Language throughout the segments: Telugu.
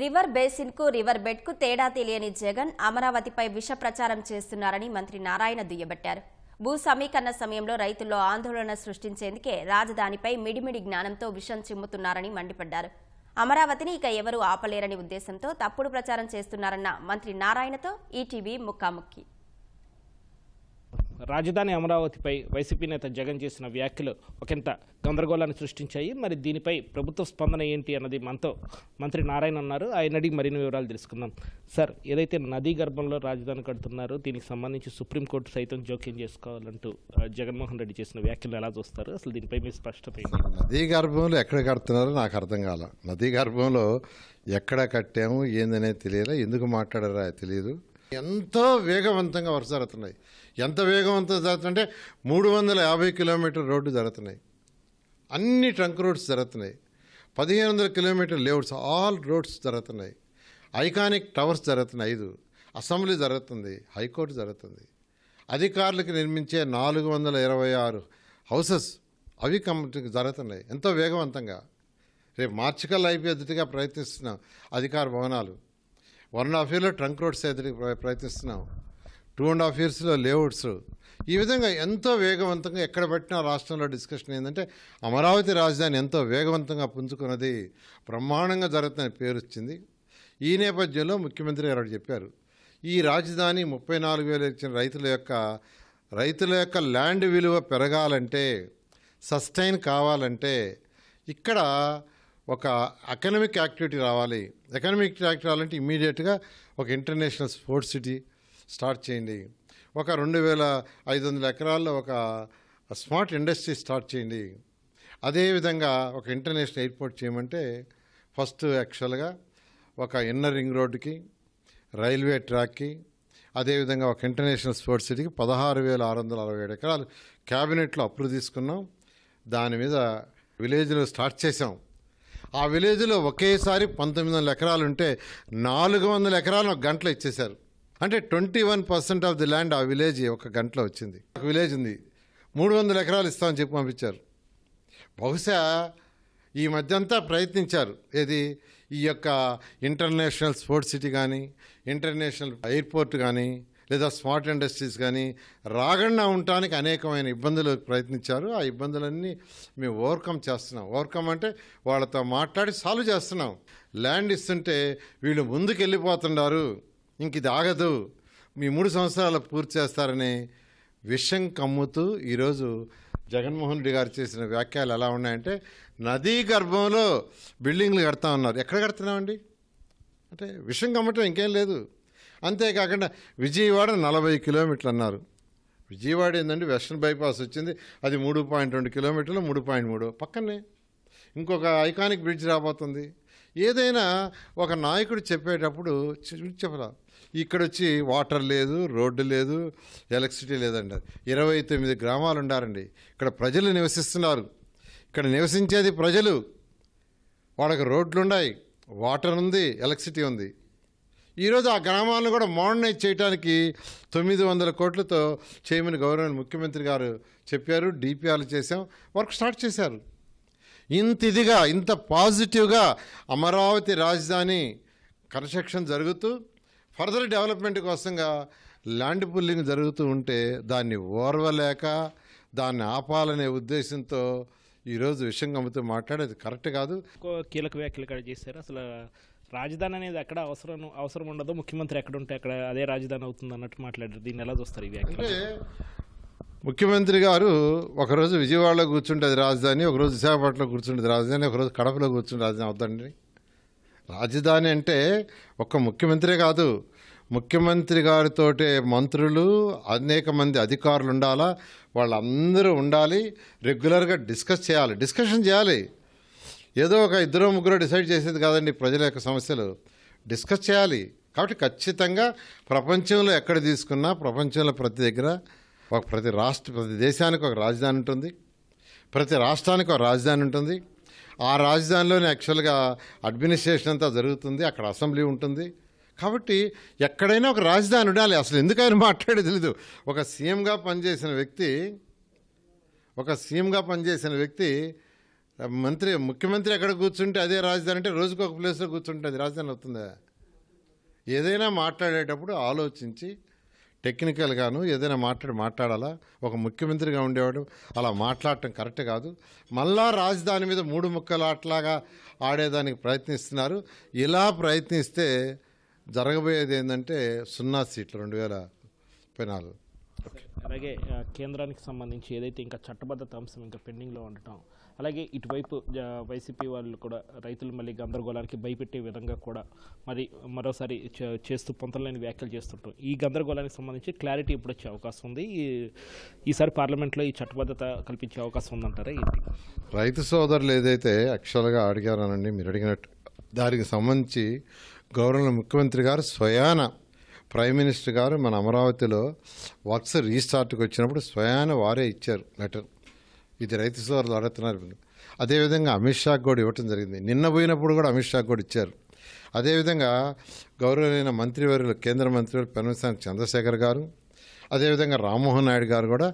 రివర్ బేసిన్కు రివర్ బెడ్కు తేడా తెలియని జగన్ అమరావతిపై విష ప్రచారం చేస్తున్నారని మంత్రి నారాయణ దుయ్యబట్టారు. భూ సమీకరణ సమయంలో రైతుల్లో ఆందోళన సృష్టించేందుకే రాజధానిపై మిడిమిడి జ్ఞానంతో విషం చిమ్ముతున్నారని మండిపడ్డారు. అమరావతిని ఇక ఎవరూ ఆపలేరని ఉద్దేశంతో తప్పుడు ప్రచారం చేస్తున్నారన్న మంత్రి నారాయణతో ఈటీవీ ముఖాముఖి. రాజధాని అమరావతిపై వైసీపీ నేత జగన్ చేసిన వ్యాఖ్యలు ఒకంత గందరగోళాన్ని సృష్టించాయి. మరి దీనిపై ప్రభుత్వ స్పందన ఏంటి అన్నది మనతో మంత్రి నారాయణ ఉన్నారు ఆయన అడిగి మరిన్ని వివరాలు తెలుసుకుందాం. సార్ ఏదైతే నదీ గర్భంలో రాజధాని కడుతున్నారో దీనికి సంబంధించి సుప్రీంకోర్టు సైతం జోక్యం చేసుకోవాలంటూ జగన్మోహన్ రెడ్డి చేసిన వ్యాఖ్యలు ఎలా చూస్తారు? అసలు దీనిపై మీ స్పష్టత నదీ గర్భంలో ఎక్కడ కడుతున్నారో నాకు అర్థం కాల. నదీ గర్భంలో ఎక్కడ కట్టాము ఏందనేది తెలియలే? ఎందుకు మాట్లాడారా తెలియదు ఎంతో వేగవంతంగా వరుస జరుగుతున్నాయి. ఎంత వేగవంతంగా జరుగుతుందంటే మూడు వందల యాభై కిలోమీటర్ రోడ్డు జరుగుతున్నాయి. అన్ని ట్రంక్ రోడ్స్ జరుగుతున్నాయి. పదిహేను వందల కిలోమీటర్ లేఅవుట్స్ ఆల్ రోడ్స్ జరుగుతున్నాయి. ఐకానిక్ టవర్స్ జరుగుతున్నాయి ఐదు. అసెంబ్లీ జరుగుతుంది హైకోర్టు జరుగుతుంది. అధికారులకు నిర్మించే నాలుగు వందల ఇరవై ఆరు హౌసెస్ అవి కంపెనీకి జరుగుతున్నాయి. ఎంతో వేగవంతంగా. రేపు మార్చికల్ అయిపోయేదిగా ప్రయత్నిస్తున్నాం అధికార భవనాలు వన్ అండ్ హాఫ్ ఇయర్లో ట్రంక్ రోడ్స్ అయితే ప్రయత్నిస్తున్నాం టూ అండ్ హాఫ్ ఇయర్స్లో లేఅవుట్స్. ఈ విధంగా ఎంతో వేగవంతంగా ఎక్కడ పెట్టినా రాష్ట్రంలో డిస్కషన్ ఏంటంటే అమరావతి రాజధాని ఎంతో వేగవంతంగా పుంజుకున్నది బ్రహ్మాండంగా జరుగుతున్న పేరు వచ్చింది. ఈ నేపథ్యంలో ముఖ్యమంత్రి గారు చెప్పారు ఈ రాజధాని ముప్పై నాలుగు వేలు ఇచ్చిన రైతుల యొక్క రైతుల యొక్క ల్యాండ్ విలువ పెరగాలంటే సస్టైన్ కావాలంటే ఇక్కడ ఒక ఎకనమిక్ యాక్టివిటీ రావాలి. ఎకనమిక్ యాక్టివిటీ రావాలంటే ఇమీడియట్గా ఒక ఇంటర్నేషనల్ స్పోర్ట్స్ సిటీ స్టార్ట్ చేయండి. ఒక రెండు వేల ఐదు వందల ఎకరాల్లో ఒక స్మార్ట్ ఇండస్ట్రీ స్టార్ట్ చేయండి. అదేవిధంగా ఒక ఇంటర్నేషనల్ ఎయిర్పోర్ట్ చేయమంటే ఫస్ట్ యాక్చువల్గా ఒక ఇన్నర్ రింగ్ రోడ్డుకి రైల్వే ట్రాక్కి అదేవిధంగా ఒక ఇంటర్నేషనల్ స్పోర్ట్స్ సిటీకి పదహారు వేల ఆరు వందల అరవై ఏడు ఎకరాలు క్యాబినెట్లో అప్రూవ్ తీసుకున్నాం. దాని మీద విలేజ్లో స్టార్ట్ చేసాం ఆ విలేజ్లో ఒకేసారి పంతొమ్మిది వందల ఎకరాలు ఉంటే నాలుగు వందల ఎకరాలు ఒక గంటలో ఇచ్చేశారు. అంటే twenty one percent of the land ఆ విలేజ్ ఒక గంటలో వచ్చింది. ఒక విలేజ్ ఉంది. మూడు వందల ఎకరాలు ఇస్తామని చెప్పి పంపించారు. బహుశా ఈ మధ్యంతా ప్రయత్నించారు. ఏది? ఈ యొక్క ఇంటర్నేషనల్ స్పోర్ట్స్ సిటీ కానీ ఇంటర్నేషనల్ ఎయిర్పోర్ట్ కానీ లేదా స్మార్ట్ ఇండస్ట్రీస్ కానీ రాకుండా ఉండటానికి అనేకమైన ఇబ్బందులు ప్రయత్నించారు. ఆ ఇబ్బందులన్నీ మేము ఓవర్కమ్ చేస్తున్నాం. ఓవర్కమ్ అంటే వాళ్ళతో మాట్లాడి సాల్వ్ చేస్తున్నాం. ల్యాండ్ ఇస్తుంటే వీళ్ళు ముందుకు వెళ్ళిపోతున్నారు ఇంక ఇది ఆగదు. మీ మూడు సంవత్సరాలు పూర్తి చేస్తారని విషం కమ్ముతూ ఈరోజు జగన్మోహన్ రెడ్డి గారు చేసిన వ్యాఖ్యలు ఎలా ఉన్నాయంటే నదీ గర్భంలో బిల్డింగ్లు కడతా ఉన్నారు. ఎక్కడ కడుతున్నామండి? అంటే విషం కమ్మటం ఇంకేం లేదు. అంతేకాకుండా విజయవాడ నలభై కిలోమీటర్లు అన్నారు విజయవాడ ఏంటంటే వెస్ట్రన్ బైపాస్ వచ్చింది. అది మూడు పాయింట్ రెండు కిలోమీటర్లు మూడు పాయింట్ మూడు. పక్కనే ఇంకొక ఐకానిక్ బ్రిడ్జ్ రాబోతుంది. ఏదైనా ఒక నాయకుడు చెప్పేటప్పుడు చెప్పరా. ఇక్కడ వచ్చి వాటర్ లేదు రోడ్డు లేదు ఎలక్ట్రిసిటీ లేదండి ఇరవై తొమ్మిది గ్రామాలు ఉండారండి. ఇక్కడ ప్రజలు నివసిస్తున్నారు. ఇక్కడ నివసించేది ప్రజలు. వాళ్ళకి రోడ్లు ఉన్నాయి వాటర్ ఉంది ఎలక్ట్రిసిటీ ఉంది. ఈరోజు ఆ గ్రామాలను కూడా మోడర్నైజ్ చేయడానికి తొమ్మిది వందల కోట్లతో చేయమని గవర్నమెంట్ ముఖ్యమంత్రి గారు చెప్పారు డిపిఆర్లు చేశాం వర్క్ స్టార్ట్ చేశారు. ఇంత ఇదిగా ఇంత పాజిటివ్గా అమరావతి రాజధాని కన్స్ట్రక్షన్ జరుగుతూ ఫర్దర్ డెవలప్మెంట్ కోసంగా ల్యాండ్ పుల్లింగ్ జరుగుతూ ఉంటే దాన్ని ఓర్వలేక దాన్ని ఆపాలనే ఉద్దేశంతో ఈరోజు విషయం అమ్ముతూ మాట్లాడేది కరెక్ట్ కాదు. కీలక వ్యాఖ్యలు కూడా చేశారు. అసలు రాజధాని అనేది ఎక్కడ అవసరం అవసరం ఉండదు. ముఖ్యమంత్రి ఎక్కడ ఉంటే అక్కడ అదే రాజధాని అవుతుంది అన్నట్టు మాట్లాడారు. దీన్ని ఎలా చూస్తారు ఇవి అంటే ముఖ్యమంత్రి గారు ఒకరోజు విజయవాడలో కూర్చుంటుంది రాజధాని ఒకరోజు విశాఖపట్నంలో కూర్చుంటుంది రాజధాని ఒకరోజు కడపలో కూర్చుంటే రాజధాని అవుతండి రాజధాని అంటే ఒక్క ముఖ్యమంత్రే కాదు. ముఖ్యమంత్రి గారితోటే మంత్రులు అనేక మంది అధికారులు ఉండాలా వాళ్ళందరూ ఉండాలి రెగ్యులర్గా డిస్కస్ చేయాలి. డిస్కషన్ చేయాలి. ఏదో ఒక ఇద్దరు ముగ్గురు డిసైడ్ చేసేది కాదండి ప్రజల యొక్క సమస్యలు. డిస్కస్ చేయాలి. కాబట్టి ఖచ్చితంగా ప్రపంచంలో ఎక్కడ తీసుకున్నా ప్రపంచంలో ప్రతి దగ్గర ఒక ప్రతి రాష్ట్ర ప్రతి దేశానికి ఒక రాజధాని ఉంటుంది. ప్రతి రాష్ట్రానికి ఒక రాజధాని ఉంటుంది. ఆ రాజధానిలోనే యాక్చువల్గా అడ్మినిస్ట్రేషన్ అంతా జరుగుతుంది. అక్కడ అసెంబ్లీ ఉంటుంది. కాబట్టి ఎక్కడైనా ఒక రాజధాని ఉండాలి. అసలు ఎందుకు ఆయన మాట్లాడేది తెలీదు. ఒక సీఎంగా పనిచేసిన వ్యక్తి ఒక సీఎంగా పనిచేసిన వ్యక్తి మంత్రి ముఖ్యమంత్రి ఎక్కడ కూర్చుంటే అదే రాజధాని అంటే రోజుకు ఒక ప్లేస్లో కూర్చుంటే అది రాజధాని అవుతుందా? ఏదైనా మాట్లాడేటప్పుడు ఆలోచించి టెక్నికల్గాను ఏదైనా మాట్లాడి మాట్లాడాలా? ఒక ముఖ్యమంత్రిగా ఉండేవాడు అలా మాట్లాడటం కరెక్ట్ కాదు. మళ్ళా రాజధాని మీద మూడు ముక్కలు అట్లాగా ఆడేదానికి ప్రయత్నిస్తున్నారు. ఇలా ప్రయత్నిస్తే జరగబోయేది ఏంటంటే సున్నా సీట్లు రెండు వేల ముప్పై నాలుగు అలాగే కేంద్రానికి సంబంధించి ఏదైతే ఇంకా చట్టబద్ధత అంశం ఇంకా పెండింగ్లో ఉండటం అలాగే ఇటువైపు వైసీపీ వాళ్ళు కూడా రైతులు మళ్ళీ గందరగోళానికి భయపెట్టే విధంగా కూడా మరి మరోసారి చే- చేస్తూ పొంతలేని వ్యాఖ్యలు చేస్తుంటాం ఈ గందరగోళానికి సంబంధించి క్లారిటీ ఇప్పుడు వచ్చే అవకాశం ఉంది. ఈ- ఈసారి పార్లమెంట్లో ఈ చట్టబద్ధత కల్పించే అవకాశం ఉందంటారా ఏంటి? రైతు సోదరులు ఏదైతే యాక్చువల్గా అడిగారనండి మీరు అడిగినట్టు దానికి సంబంధించి గౌరవ ముఖ్యమంత్రి గారు స్వయాన ప్రైమ్ మినిస్టర్ గారు మన అమరావతిలో వర్క్స్ రీస్టార్ట్కి వచ్చినప్పుడు స్వయాన వారే ఇచ్చారు లెటర్. ఇది రైతు సోదరులు అడుగుతున్నారు. అదేవిధంగా అమిత్ షా కూడా ఇవ్వటం జరిగింది. నిన్న పోయినప్పుడు కూడా అమిత్ షా కూడా ఇచ్చారు. అదేవిధంగా గౌరవనీయ మంత్రివర్యులు కేంద్ర మంత్రివర్యులు పెనసాని చంద్రశేఖర్ గారు అదేవిధంగా రామ్మోహన్ నాయుడు గారు కూడా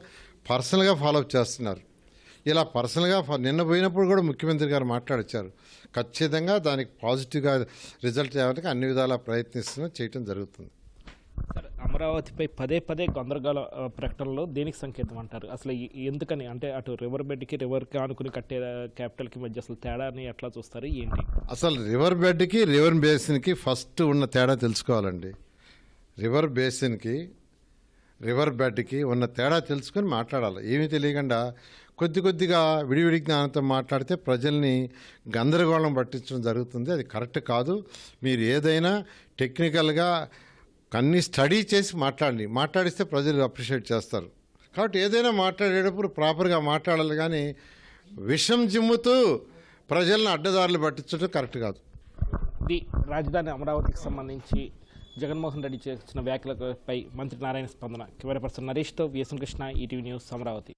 పర్సనల్గా ఫాలోఅప్ చేస్తున్నారు. ఇలా పర్సనల్గా నిన్న పోయినప్పుడు కూడా ముఖ్యమంత్రి గారు మాట్లాడొచ్చారు. ఖచ్చితంగా దానికి పాజిటివ్గా రిజల్ట్ చేయడానికి అన్ని విధాలా ప్రయత్నిస్తున్నా చేయటం జరుగుతుంది. అమరావతిపై పదే పదే గందరగోళ ప్రకటనలు ప్రకటనలో దేనికి సంకేతం అంటారు. అసలు ఎందుకని? అంటే అటు రివర్ బెడ్కి రివర్కి ఆనుకుని కట్టే క్యాపిటల్కి మధ్య అసలు తేడాని ఎట్లా చూస్తారు? ఏంటి? అసలు రివర్ బెడ్కి రివర్ బేసిన్కి ఫస్ట్ ఉన్న తేడా తెలుసుకోవాలండి. రివర్ బేసిన్కి రివర్ బెడ్కి ఉన్న తేడా తెలుసుకొని మాట్లాడాలి. ఏమీ తెలియకుండా కొద్ది కొద్దిగా విడివిడి జ్ఞానంతో మాట్లాడితే ప్రజల్ని గందరగోళం పట్టించడం జరుగుతుంది. అది కరెక్ట్ కాదు. మీరు ఏదైనా టెక్నికల్గా అన్ని స్టడీ చేసి మాట్లాడండి. మాట్లాడిస్తే ప్రజలు అప్రిషియేట్ చేస్తారు. కాబట్టి ఏదైనా మాట్లాడేటప్పుడు ప్రాపర్గా మాట్లాడాలి కానీ విషం జిమ్ముతూ ప్రజలను అడ్డదారులు పట్టించడం కరెక్ట్ కాదు. ఇది రాజధాని అమరావతికి సంబంధించి జగన్మోహన్ రెడ్డి చేసిన వ్యాఖ్యలపై మంత్రి నారాయణ స్పందన. Camera person నరేష్తో VSN Krishna ETV news Amaravati.